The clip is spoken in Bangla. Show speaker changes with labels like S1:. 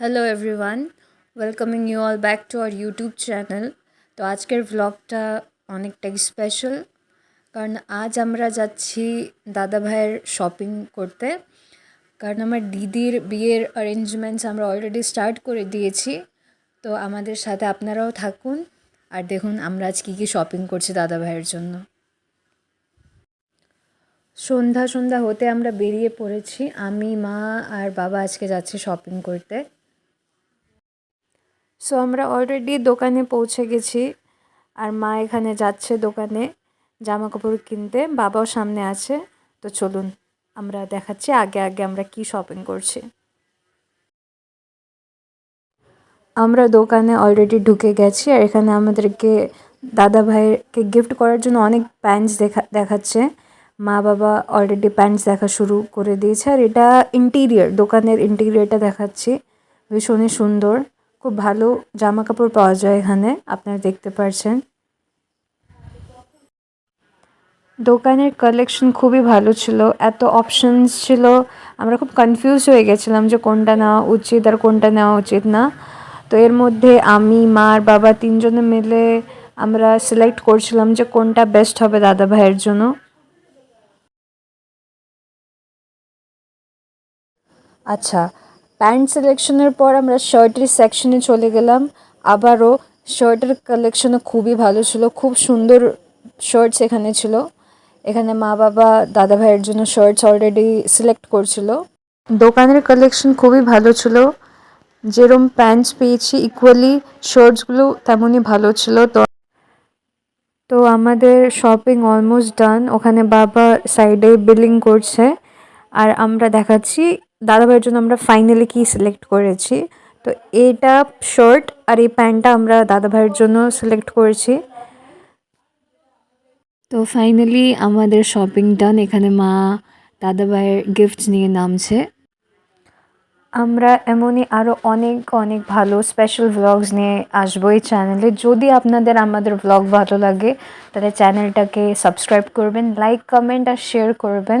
S1: Hello everyone welcoming you all back to our YouTube channel তো আজকের ভ্লগটা অনেকটাই স্পেশাল কারণ আজ আমরা যাচ্ছি দাদা ভাইয়ের শপিং করতে। কারণ আমার দিদির বিয়ের অ্যারেঞ্জমেন্টস আমরা অলরেডি স্টার্ট করে দিয়েছি। তো আমাদের সাথে আপনারাও থাকুন আর দেখুন আমরা আজ কী কী শপিং করছি দাদা ভাইয়ের জন্য। সন্ধ্যা সন্ধ্যা হতে আমরা বেরিয়ে পড়েছি। আমি, মা আর বাবা আজকে যাচ্ছি শপিং করতে। সো আমরা অলরেডি দোকানে পৌঁছে গেছি। আর মা এখানে যাচ্ছে দোকানে জামা কাপড় কিনতে, বাবাও সামনে আছে। তো চলুন, আমরা দেখাচ্ছি আগে আগে আমরা কি শপিং করছি। আমরা দোকানে অলরেডি ঢুকে গেছি আর এখানে আমাদেরকে দাদা ভাইকে গিফট করার জন্য অনেক প্যান্টস দেখা, দেখাচ্ছে। মা বাবা অলরেডি প্যান্টস দেখা শুরু করে দিয়েছে। আর এটা ইন্টিরিয়ার দোকানের ইন্টিরিয়ারটা দেখাচ্ছি। ভীষণই সুন্দর। খুব ভালো জামা কাপড় পাওয়া যায় এখানে, আপনারা দেখতে পারছেন। দোকানের কালেকশন খুবই ভালো ছিল, এত অপশনস ছিল, আমরা খুব কনফিউজ হয়ে গেছিলাম যে কোনটা নেওয়া উচিত আর কোনটা নেওয়া উচিত না। তো এর মধ্যে আমি, মা আর বাবা তিনজনে মিলে আমরা সিলেক্ট করছিলাম যে কোনটা বেস্ট হবে দাদা ভাইয়ের জন্য। আচ্ছা প্যান্ট সিলেকশনের পর আমরা শার্টের সেকশনে চলে গেলাম। আবারও শার্টের কালেকশনও খুবই ভালো ছিল। খুব সুন্দর শার্টস এখানে ছিল। এখানে মা বাবা, দাদা ভাইয়ের জন্য শার্টস অলরেডি সিলেক্ট করছিল। দোকানের কালেকশন খুবই ভালো ছিল। যেরম প্যান্টস পেয়েছি ইকুয়ালি শার্টসগুলো তেমনই ভালো ছিল। তো তো আমাদের শপিং অলমোস্ট ডান ওখানে বাবা সাইডে বিলিং করছে। আর আমরা দেখাচ্ছি দাদাভাইয়ের জন্য আমরা ফাইনালি কি সিলেক্ট করেছি। তো এটা শার্ট আর এই প্যান্টটা আমরা দাদাভাইয়ের জন্য সিলেক্ট করেছি। তো ফাইনালি আমাদের শপিং ডান এখানে মা দাদাভাইয়ের গিফট নিয়ে নামছে। আমরা এমনই আরও অনেক অনেক ভালো স্পেশাল ভ্লগস নিয়ে আসব এই চ্যানেলে যদি আপনাদের আমাদের ভ্লগ ভালো লাগে, তাহলে চ্যানেলটাকে সাবস্ক্রাইব করবেন লাইক কমেন্ট আর শেয়ার করবেন।